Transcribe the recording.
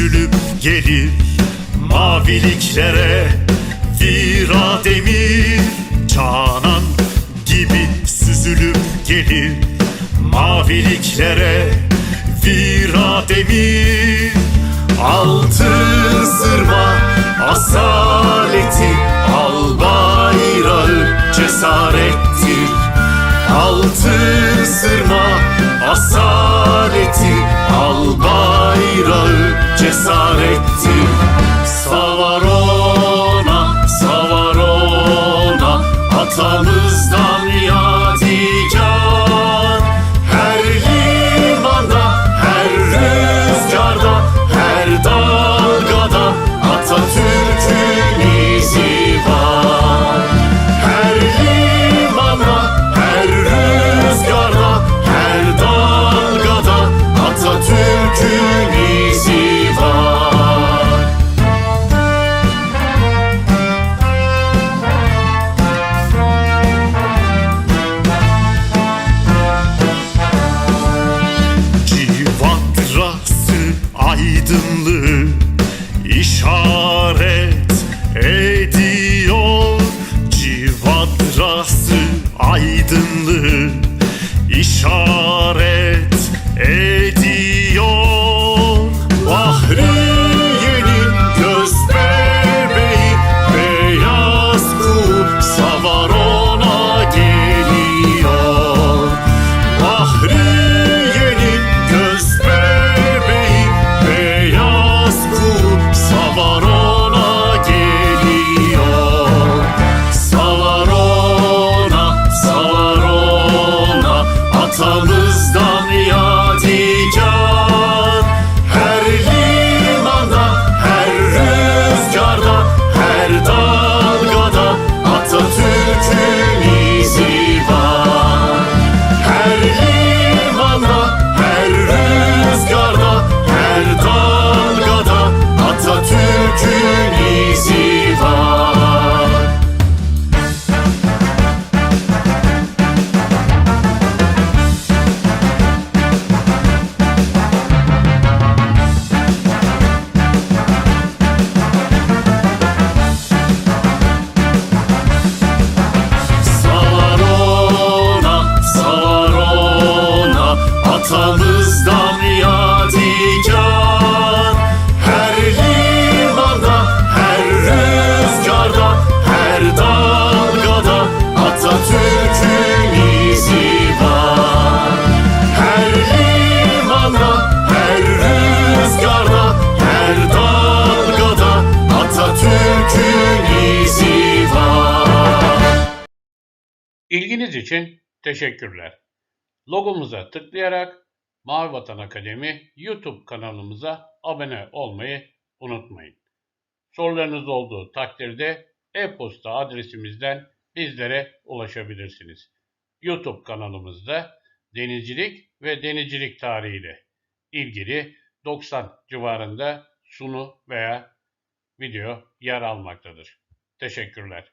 süzülüp gelir Maviliklere Vira demir. Canan gibi süzülüp gelir Maviliklere Vira demir. Altın sırma asaleti Al bayrağı cesarettir. Altın sırma aydınlığı işaret ediyor. Civatrası aydınlığı işaret Atamızdan yadigar Her limanda, her rüzgarda Her dalgada Atatürk'ün izi var. Her limanda, her rüzgarda Her dalgada Atatürk'ün izi var. İlginiz için teşekkürler. Logomuza tıklayarak Mavi Vatan Akademi YouTube kanalımıza abone olmayı unutmayın. Sorularınız olduğu takdirde e-posta adresimizden bizlere ulaşabilirsiniz. YouTube kanalımızda denizcilik ve denizcilik tarihiyle ilgili 90 civarında sunu veya video yer almaktadır. Teşekkürler.